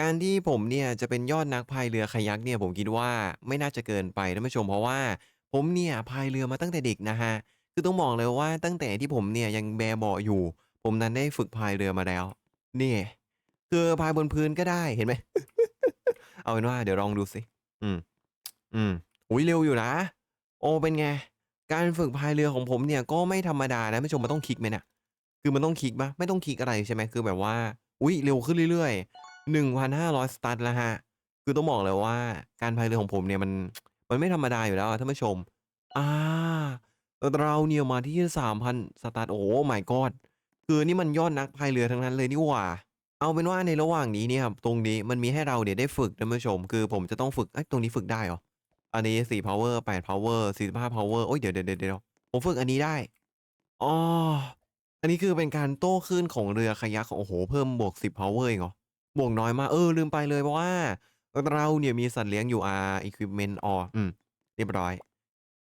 การที่ผมเนี่ยจะเป็นยอดนักพายเรือ Kayak เนี่ยผมคิดว่าไม่น่าจะเกินไปท่านผู้ชม เพราะว่าผมเนี่ยพายเรือมาตั้งแต่เด็กนะครับคือต้องบอกเลยว่าตั้งแต่ที่ผมเนี่ยยังแบเบาะอยู่ ผมนั้นได้ฝึกพายเรือมาแล้วนี่คือพายบนพื้นก็ได้เห็นไหมเอาเป็นว่าเดี๋ยวลองดูสิอืม อืมอุ๊ยเร็วอยู่นะ โอ้เป็นไงการฝึกพายเรือของผมเนี่ยก็ไม่ธรรมดานะท่านผู้ชมมันต้องคลิกไหมเนี่ยคือมันต้องคลิกปล่า?ไม่ต้องคลิกอะไรใช่ไหมคือแบบว่า อุ๊ยเร็วขึ้นเรื่อย 1,500 สตัดแล้วครับคือต้องบอกเลยว่าการพายเรือของผมเนี่ยมันมันไม่ธรรมดาอยู่แล้วอะท่านผู้ชม อ่า เราเนี่ยมาที่ 3,000 สตัดโอ้ My God คือนี่มันยอดนักพายเรือทั้งนั้นเลยนี่หว่า เอาเป็นว่าในระหว่างนี้เนี่ยตรงนี้มันมีให้เราเนี่ยได้ฝึกท่านผู้ชม คือผมจะต้องฝึกเอ๊ะตรงนี้ฝึกได้เหรอ?อันนี้4 Power 8 Power 45 Power โอ๊ยเดี๋ยวๆๆๆผมฝึกอันนี้ได้อ้ออันนี้คือเป็นการโต้คลื่นของเรือ Kayak โอ้โฮเพิ่มบวก10 Power เองเหรอ? บวกน้อยมากเออลืมไปเลยเพราะว่า เราเนี่ยมีสัตว์เลี้ยงอยู่อ่า Equipment อ๋ออืมเรียบร้อย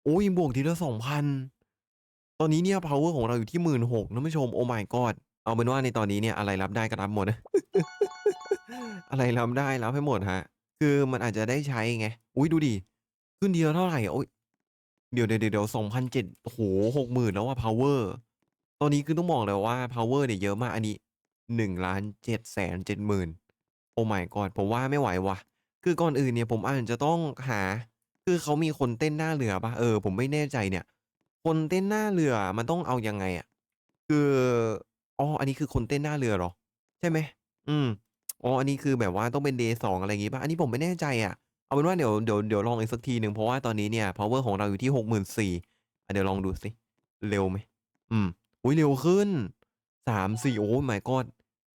โอุ๊ยบวกทีละ2,000ตอนนี้เนี่ย Power ของเราอยู่ที่16,000ท่านผู้ชม Oh My God เอาเป็นว่าในตอนนี้เนี่ยอะไรรับได้ก็รับหมดอะไรรับได้รับให้หมดครับคือมันอาจจะได้ใช้ไง อุ๊ยดูดิ ขึ้นทีละเท่าไหรอะอุ๊ยเดี๋ยวๆๆๆ2,700โอ้โฮ60,000แล้วอะ Power ตอนนี้คือต้องบอกเลยว่า Power เนี่ยเยอะมากอันนี้ 1,770,000 Oh My God ผมว่าไม่ไหววะคือก่อนอื่นเนี่ยผมอาจจะต้องหา คือเขามีคนเต้นหน้าเรือปล่า?เออ ผมไม่แน่ใจเนี่ย คนเต้นหน้าเรือมันต้องเอายังไงอะ?คืออ๋ออันนี้คือคนเต้นหน้าเรือหรอ?ใช่ไหม?อืมอ๋ออันนี้คือแบบว่าต้องเป็น Day 2องอะไรอย่างงี้ปล่า?อันนี้ผมไม่แน่ใจอะเอาเป็นว่าเดี๋ยวเดี๋ยวเดี๋ยวลองอีกสักทีหนึ่งเพราะว่าตอนนี้เนี่ย Power ของเราอยู่ที่64,000อะเดี๋ยวลองดูสิเร็วไหม?อืมอุ๊ยเร็วขึ้น 3-4โอ้ My God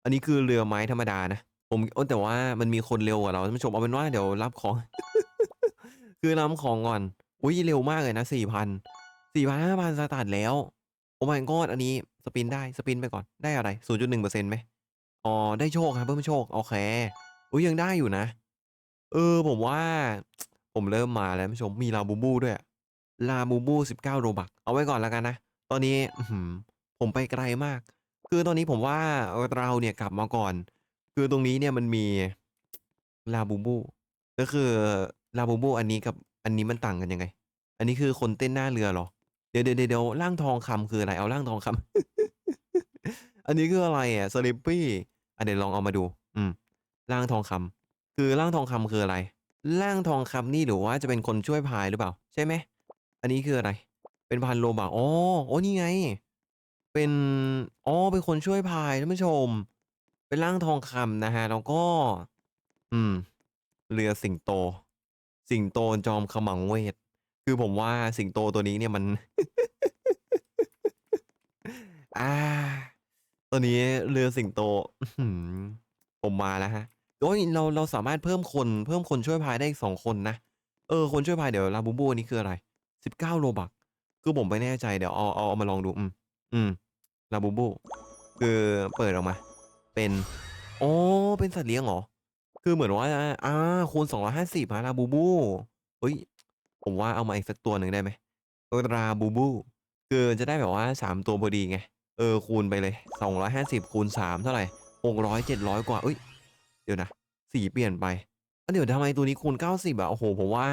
อันนี้คือเรือไม้ธรรมดานะ ผมแต่ว่ามันมีคนเร็วกว่าเราท่านผู้ชมเอาเป็นว่าเดี๋ยวรับของ คือรับของก่อนอุ๊ยเร็วมากเลยนะ4,000 4,000 5,000สตัดแล้ว Oh My God อันนี้สปินได้สปินไปก่อนได้อะไร?0.1%ไหม?อ๋อได้โชคครับเพิ่มโชคโอเคอุ๊ยยังได้อยู่นะ เออผมว่า ผมเริ่มมาแล้วท่านผู้ชมมี Labubu ด้วยอะ Labubu 19 Robux เอาไว้ก่อนแล้วกันนะตอนนี้ผมไปไกลมาก คือตอนนี้ผมว่าเราเนี่ยกลับมาก่อน คือตรงนี้เนี่ยมันมี Labubu ก็คือ Labubu อันนี้กับอันนี้มันต่างกันยังไง?อันนี้คือคนเต้นหน้าเรือเหรอ?เดี๋ยวๆๆๆร่างทองคำคืออะไร?เอาร่างทองคำอันนี้คืออะไรอะ? Slurpee อะเดี๋ยวลองเอามาดู อืมร่างทองคำคือร่างทองคำคืออะไร?ร่างทองคำนี่หรือว่าจะเป็นคนช่วยพายหรือเปล่า?ใช่ไหม?อันนี้คืออะไร?เป็น1,000 Robux อ๋ออ๋อนี่ไง เป็น อ๋อ เป็นคนช่วยพายท่านผู้ชม เป็นร่างทองคำนะครับแล้วก็ อืม เรือสิงโต สิงโตจอมขมังเวท คือผมว่าสิงโตตัวนี้เนี่ยมันอาตอนนี้เรือสิงโตผมมาแล้วครับโอ๊ยเราเราสามารถเพิ่มคนเพิ่มคนช่วยพายได้อีก2คนนะ เออ คนช่วยพายเดี๋ยว Labubu อันนี้คืออะไร?19 Robux คือผมไม่แน่ใจเดี๋ยวเอาเอาเอามาลองดูอืม อืม Labubu คือเปิดออกมา เป็นอ๋อเป็นสัตว์เลี้ยงเหรอ?คือเหมือนว่าอาคูณ250ครับ Labubu เฮ้ย ผมว่าเอามาอีกสักตัวหนึ่งได้ไหม? Labubu คือจะได้แบบว่า3ตัวพอดีไง เออ คูณไปเลย250คูณ3เท่าไหร?600 700กว่าเฮ้ย เดี๋ยวนะสีเปลี่ยนไปแล้วเดี๋ยวทำไมตัวนี้คูณ90อะ?โอ้โฮผมว่า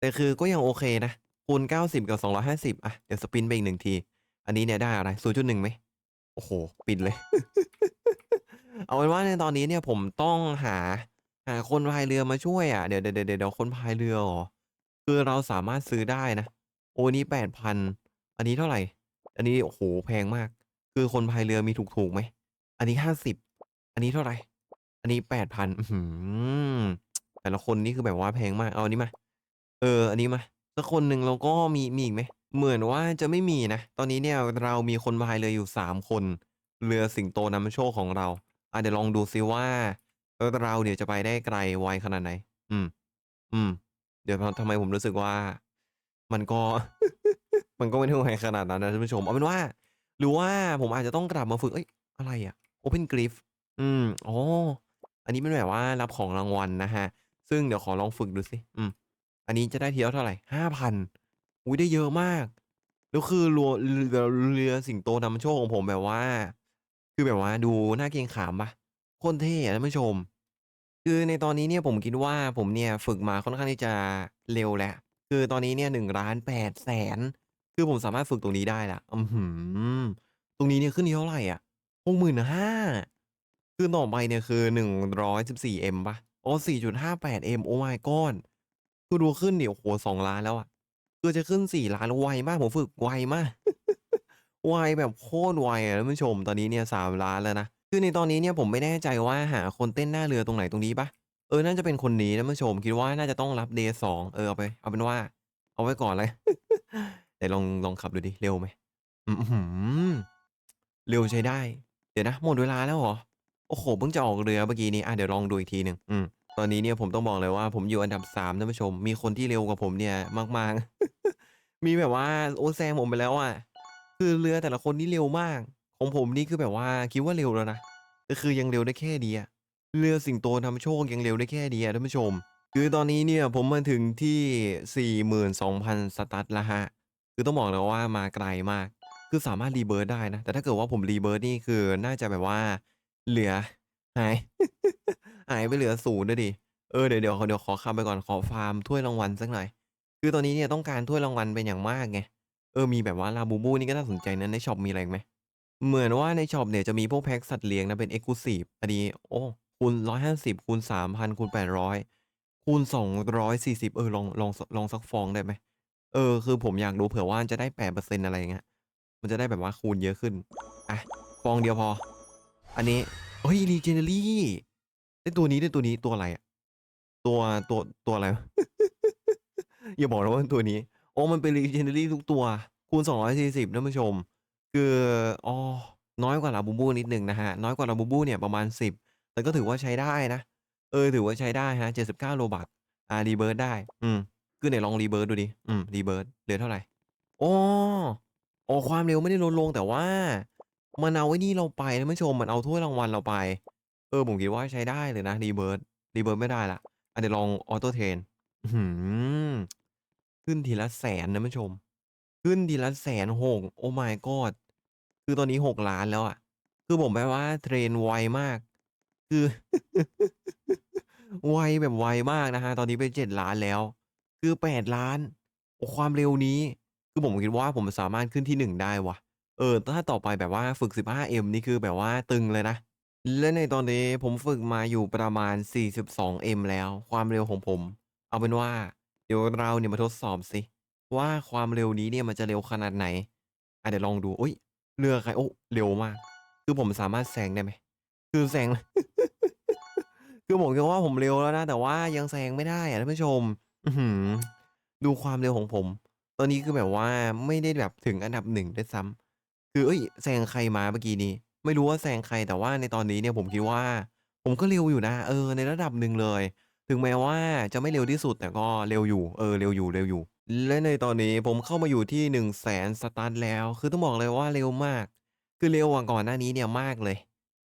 แต่คือก็ยังโอเคนะ คูณ90กับ250อยห้าสิบอะเดี๋ยวสปินไปอีก1ที อันนี้เนี่ยได้อะไร?0.1ไหม?โอ้โฮปิดเลย เอาเป็นว่าในตอนนี้เนี่ยผมต้องหาหาคนพายเรือมาช่วยอะเดี๋ยวๆๆๆๆคนพายเรือหรอ?คือเราสามารถซื้อได้นะ โอ้อันนี้8,000อันนี้เท่าไหร่?อันนี้โอ้โฮแพงมาก คือคนพายเรือมีถูกๆไหม?อันนี้50อันนี้เท่าไหร่?อันนี้8,000อื้อฮือแต่ละคนนี่คือแบบว่าแพงมาก เอาอันนี้มา เออ อันนี้มาสักคนหนึ่งแล้วก็มีมีอีกไหม? เหมือนว่าจะไม่มีนะ ตอนนี้เนี่ยเรามีคนพายเรืออยู่ 3 คน เรือสิงโตนำโชคของเราอาเดี๋ยวลองดูซิว่าเราเนี่ยวจะไปได้ไกลไวขนาดไหน?อืม อืม เดี๋ยวททำไมผมรู้สึกว่า มันก็ มันก็ไม่ได้ไวขนาดนั้นนะท่านผู้ชม เอาเป็นว่า หรือว่าผมอาจจะต้องกลับมาฝึกเฮ้ย อะไรอะ? Open Griff อืม อ๋อ อันนี้เป็นแบบว่ารับของรางวัลนะครับซึ่งเดี๋ยวขอลองฝึกดูสิ อืม อันนี้จะได้เทีละเท่าไหร?5,000 อุ๊ยได้เยอะมาก แล้วคือรัวเรือเรือสิงโตนำโชคของผมแบบว่า คือแบบว่าดูน่าเกรงขามปล่า?โคตรเท่อะท่านผู้ชม คือในตอนนี้เนี่ยผมคิดว่าผมเนี่ยฝึกมาค่อนข้างที่จะเร็วแหล้วคือตอนนี้เนี่ย1,800,000คือผมสามารถฝึกตรงนี้ได้ล้วอื้อฮือตรงนี้เนี่ยขึ้นเท่าไหร่อะ65,000คือต่อไปเนี่ยคือ 114M เอ็มปล่จุดห้าอ๋อ 4.58M Oh my god คือดูขึ้นเดิโอ้โฮ2,000,000แล้วอะ คือจะขึ้น4,000,000ไวมากผมฝึกไวมากไวแบบโคตรไวอะท่านผู้ชมตอนนี้เนี่ย3,000,000แล้วนะคือในตอนนี้เนี่ยผมไม่แน่ใจว่าหาคนเต้นหน้าเรือตรงไหนตรงนี้ปล่า?เออน่าจะเป็นคนนี้ท่านผู้ชมคิดว่าน่าจะต้องรับ Day 2เออเอาไป เอาเป็นว่า เอาไว้ก่อนแล้วไหนลองลองขับดูดิเร็วไหม?อื้อฮือเร็วใช้ได้ เดี๋ยวนะหมดเวลาแล้วเหรอ?โอ้โฮเพิ่งจะออกเรือเมื่อกี้นี้อ่าเดี๋ยวลองดูอีกทีหนึ่งอืม ตอนนี้เนี่ยผมต้องบอกเลยว่าผมอยู่อันดับ3ท่านผู้ชม มีคนที่เร็วกว่าผมเนี่ยมากๆ มีแบบว่าโอ้แซงผมไปแล้วอะคือเรือแต่ละคนนี่เร็วมาก ของผมนี่คือแบบว่าคิดว่าเร็วแล้วนะก็คือยังเร็วได้แค่นี้อะเรือสิงโตนำโชคยังเร็วได้แค่นี้อะท่านผู้ชม คือตอนนี้เนี่ยผมมาถึงที่ 42,000 สตัดแล้วครับคือต้องบอกเลยว่ามาไกลมาก คือสามารถ rebirth ได้นะ แต่ถ้าเกิดว่าผม rebirth นี่คือน่าจะแบบว่าเหลือ หาย หายไปเหลือ0อะดิ เออเดี๋ยวเดี๋ยวเดี๋ยวขอขับไปก่อนขอฟาร์มถ้วยรางวัลสักหน่อย คือตอนนี้เนี่ยต้องการถ้วยรางวัลเป็นอย่างมากไง เออมีแบบว่า Labubu นี่ก็น่าสนใจนะในช็อปมีอะไรไหม?เหมือนว่าในช็อปเนี่ยจะมีพวกแพ็กสัตว์เลี้ยงนะเป็น Exclusive อันนี้โอ้คูณ150คูณ3,000คูณ800คูณ240เออลองลองลองสักฟองได้ไหม?เออคือผมอยากรู้เผื่อว่าจะได้8%อะไรอย่างเงี้ยมันจะได้แบบว่าคูณเยอะขึ้น อะ ฟองเดียวพอ อันนี้ เฮ้ย Legendary ได้ตัวนี้ได้ตัวนี้ตัวอะไรอะ?ตัวตัวตัวอะไร?อย่าบอกนะว่าตัวนี้ โอ๋อมันเป็น Legendary ทุกตัว คูณ 240ท่านผู้ชม คืออ้อน้อยกว่า Labubu นิดหนึ่งนะครับน้อยกว่า Labubu เนี่ยประมาณ 10 แต่ก็ถือว่าใช้ได้นะ เออถือว่าใช้ได้ครับ79 Robux อ่า rebirth ได้ อืมคือไหนลอง rebirth ดูดิ อืม rebirth เหลือเท่าไหร?อ๋ออ๋อความเร็วไม่ได้ลดลงแต่ว่า มันเอาไอ้นี่เราไปท่านผู้ชมมันเอาถ้วยรางวัลเราไป เออผมคิดว่าใช้ได้เลยนะ rebirth rebirth ไม่ได้ล้วอะเดี๋ยวลอง Auto Train อื้อฮือขึ้นทีละ100,000ท่านผู้ชม ขึ้นทีละ160,000 Oh my god คือตอนนี้6,000,000แล้วอะคือผมแบบว่าเทรนไวมาก คือ ไวแบบไวมากนะครับตอนนี้เป็น7,000,000แล้ว คือ8,000,000โอ้ความเร็วนี้ คือผมคิดว่าผมสามารถขึ้นที่1ได้ว่ะ เออ ถ้าต่อไปแบบว่าฝึก 15M นี่คือแบบว่าตึงเลยนะ และในตอนนี้ผมฝึกมาอยู่ประมาณ 42M แล้ว ความเร็วของผม เอาเป็นว่า เดี๋ยวเราเนี่ยมาทดสอบสิ ว่าความเร็วนี้เนี่ยมันจะเร็วขนาดไหนอะเดี๋ยวลองดูอุ๊ยเรือใครโอ้เร็วมาก คือผมสามารถแซงได้ไหม?คือแซง คือผมคิดว่าผมเร็วแล้วนะ แต่ว่ายังแซงไม่ได้อะท่านผู้ชม อืดูความเร็วของผม ตอนนี้คือแบบว่าไม่ได้แบบถึงอันดับ1ด้วยซ้ำ คือเฮ้ยแซงใครมาเมื่อกี้นี้ ไม่รู้ว่าแซงใครแต่ว่าในตอนนี้เนี่ยผมคิดว่า ผมก็เร็วอยู่นะเออในระดับหนึ่งเลย ถึงแม้ว่าจะไม่เร็วที่สุดแต่ก็เร็วอยู่เออเร็วอยู่เร็วอยู่ และในตอนนี้ผมเข้ามาอยู่ที่100,000สนสตัดแล้ว คือต้องบอกเลยว่าเร็วมาก คือเร็วกว่าก่อนหน้านี้เนี่ยมากเลย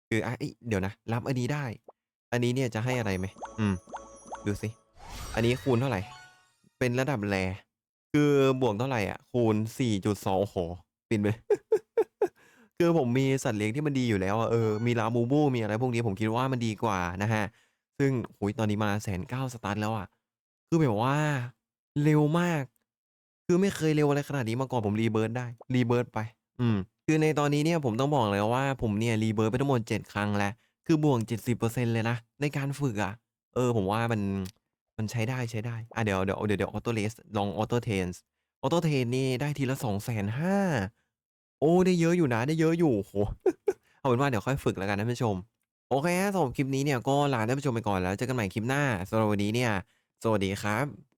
คืออะเอ๊ยเดี๋ยวนะ รับอันนี้ได้ อันนี้เนี่ยจะให้อะไรไหม?อืม ดูสิอันนี้คูณเท่าไหร่?เป็นระดับ Rare คือบวกเท่าไหร่อะ?คูณ4.2โอ้โฮฟินไป คือผมมีสัตว์เลี้ยงที่มันดีอยู่แล้วอะเออ มี Labubu มีอะไรพวกนี้ผมคิดว่ามันดีกว่านะครับซึ่งโอ้โฮตอนนี้มา109,000สตัดแล้วอะคือแบบว่าเร็วมาก คือไม่เคยเร็วอะไรขนาดนี้มาก่อนผม rebirth ได้ rebirth ไป อืม คือในตอนนี้เนี่ยผมต้องบอกเลยว่าผมเนี่ย rebirth ไปทั้งหมด7ครั้งแล้ว คือบวก70%เปอร์เซ็นเลยนะ ในการฝึกอะเออ ผมว่ามันมันใช้ได้ใช้ได้ อะเดี๋ยวเดี๋ยวเดี๋ยวเดี๋ยว Auto Race ลอง Auto Train Auto Train นี่ได้ทีละ250,000 โอ้ได้เยอะอยู่นะได้เยอะอยู่โอ้เอาเป็นว่าเดี๋ยวค่อยฝึกแล้วกันท่านผู้ชม โอเคสำหรับคลิปนี้เนี่ยก็ลาท่านผู้ชมไปก่อนแล้วเจอกันใหม่คลิปหน้าสำหรับวันนี้เนี่ย สวัสดีครับ